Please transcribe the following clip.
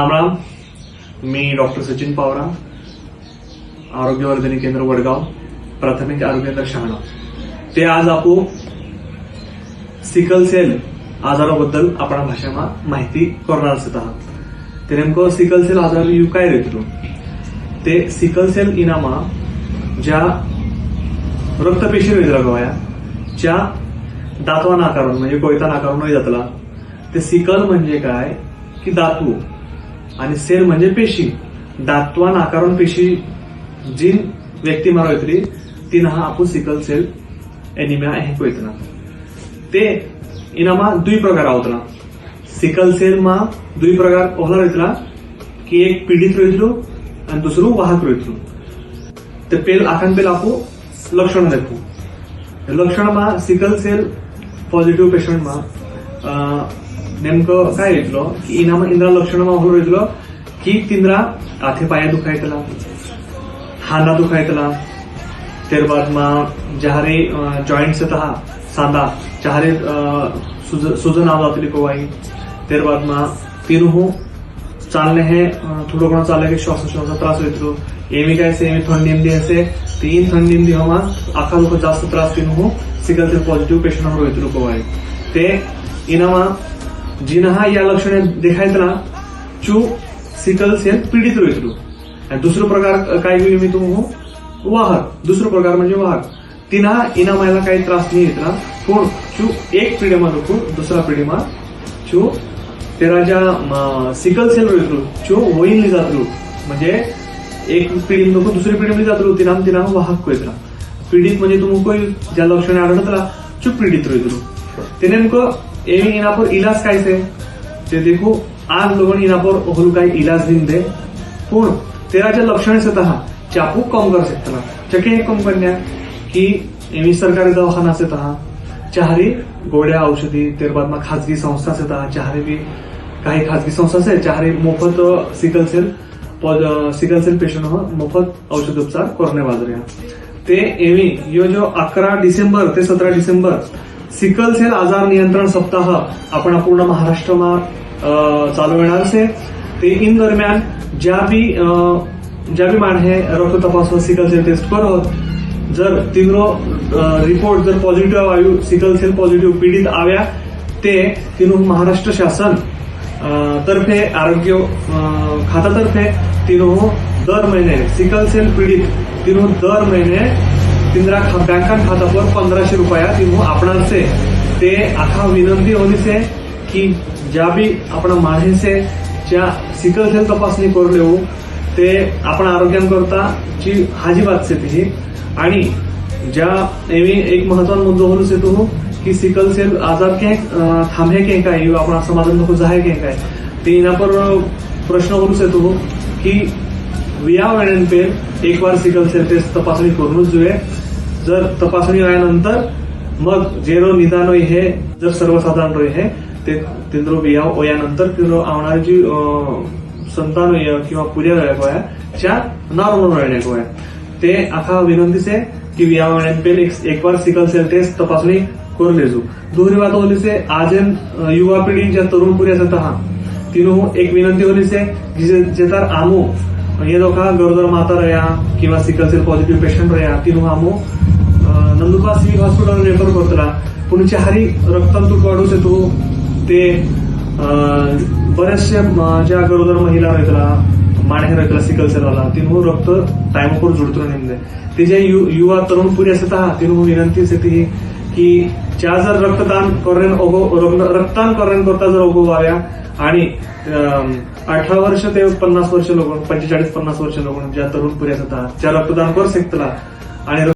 राम राम मी डॉक्टर सचिन पावरा आरोग्यवर्धनी केंद्र वडगाव प्राथमिक आरोग्य केंद्र शहाणा. ते आज आपो सिकल सेल आजाराबद्दल आपण भाषामा माहिती करणार असत आहात. ते नेमकं सिकल सेल आजार यु काय रेतो ते सिकल सेल इनामा ज्या रक्तपेशी वेगळ्या गोया ज्या दातवा नाकारून म्हणजे कोयता नाकारून जातला ते सिकल म्हणजे काय? की दातू आणि सेल म्हणजे पेशी. दातवान आकारून पेशी जीन व्यक्ती मारो येतली तीन हा आपू सिकल सेल एनिमिया हे कोयतना ते इनामा दुई प्रकार आवतला सिकल सेल मा दुई प्रकार पहला रोयतला की एक पीडित रोयतलो आणि दुसरं वाहक रोयतलो ते पेल आखान पेल आपू लक्षण देखू लक्षण मा सिकल सेल पॉझिटिव्ह पेशंट मा नेमकं काय येतलो की इनाम इंद्रा लक्षण हळू येतलो की तिंद्रा हाथे पाया दुखायतला हांदा दुखायतला तेर बाद मा जहारे जॉइंट्स येता हा सांदा जहारे सुजन आव जातली कोवाई तेर बाद मा तिरुहू चालणे हे थोडं कोणा चालले की श्वासोश्वासाचा त्रास येतो एमी काय असे एमी थंड नेमदी असे तीन थंड नेमदी हवा आखा लोक जास्त त्रास तिनू सिकल सेल पॉझिटिव्ह पेशंट येतलो कोवाई ते इनामा जिनहा या लक्षणे देखायतला चू सिकल सेल पीडित रोहितलो आणि दुसरं प्रकार काय घेऊ मी तुम्ही वाहक. दुसरं प्रकार म्हणजे वाहक. तिना इनामायला काही त्रास नाही येत ना? पण चू एक पिढीमा नको दुसरा पिढीमा चू तेरा ज्या सिकल सेल रोहितलो चू वहीन जातलो म्हणजे एक पिढी नको दुसरी पिढी जातलो तिना तिना वाहक कोयतला पीडित म्हणजे तुमको ज्या लक्षणे आढळतला चूप पीडित रोहितलो ते नेमकं एवी इनापर इलाज काय से ते देखो आज इना पर होल काय इलाज दिन दे पण तेरा ज्या लक्षण से तहा चापू कम कर सकता चके कम करण्या की एवी सरकारी दवाखाना से तहा चाहरी गोड्या औषधी त्याबाद मग खाजगी संस्था से तहा चाहरी भी काही खाजगी संस्था से चाहरी मोफत sickle cell sickle cell patient हो मोफत औषधोपचार करणे बाजरे ते एवी यो जो अकरा डिसेंबर ते सतरा डिसेंबर सिकल सेल आजार नियंत्रण सप्ताह आपण पूर्ण महाराष्ट्रमा चालविणार चालवणार से. ते इन दरम्यान ज्या बी ज्या बी माणहे रक्त तपासवा सिकल सेल टेस्ट करत जर तिनो रिपोर्ट जर पॉझिटिव्ह आयु सिकल सेल पॉझिटिव्ह पीडित आव्या ते तिनो महाराष्ट्र शासन तर्फे आरोग्य खात्यातर्फे तिनो दर महिने सिकल सेल पीडित तिनो दर महिने तिंद्रा बँक खाता पर पंधराशे रुपया तिनो अपना से ते आखा विनंती होनी से की ज्या बी आपण माणे से ज्या सिकल सेल तपासणी करू ते आपण आरोग्यांकरता जी हाजी बात से ती आणि ज्या एवी एक महत्त्वाचा मुद्दा होलो से की सिकल सेल आजार के थांबे के काय यो आपण समाधान नको जाय के काय ते इना पर प्रश्न होलो से की विया वेळेन पेल एक बार सिकल सेल टेस्ट तपासणी करूनच जुए जर तपासणी व्हायनंतर मग जेरो निदान हे जर सर्वसाधारण रोय हे ते तिंद्रो विया ओयानंतर तिंद्रो आवणारी जी अं, संतान किंवा पुऱ्या वेळा गोया च्या नॉर्मल वेळण्या गोया ते आखा विनंती से की विया पेल एक बार सिकल सेल टेस्ट तपासणी करून लेजू दुसरी बात होली से आजेन युवा पिढी ज्या तरुण पुऱ्या जाता हा तिनू एक विनंती होली से की जे आमू हे लोका गरोदर माता रया किंवा सिकल सेल पॉझिटिव्ह पेशंट रया तिनू आमू अं, नंदुरबार सिव्हिल हॉस्पिटल रेफर करतला. पुणे हारी रक्तांतूट वाढूच येतो. ते अं, ज्या गरोदर महिला रहितला माणे रहितला सिकल सेल आला तिनू रक्त टाइमपर जुडतो नेमले. ते जे यु- युवा तरुण पुरी असत हा तिनू विनंती असते ती की ज्या जर रक्तदान करेन रक्तदान करेन करता जर ओगो व्हाव्या आणि अं, अठरा वर्ष ते पन्नास वर्ष लोक पंचेचाळीस पन्नास वर्ष लोक ज्या तरुण पुरी असत ज्या रक्तदान करू शकतला आणि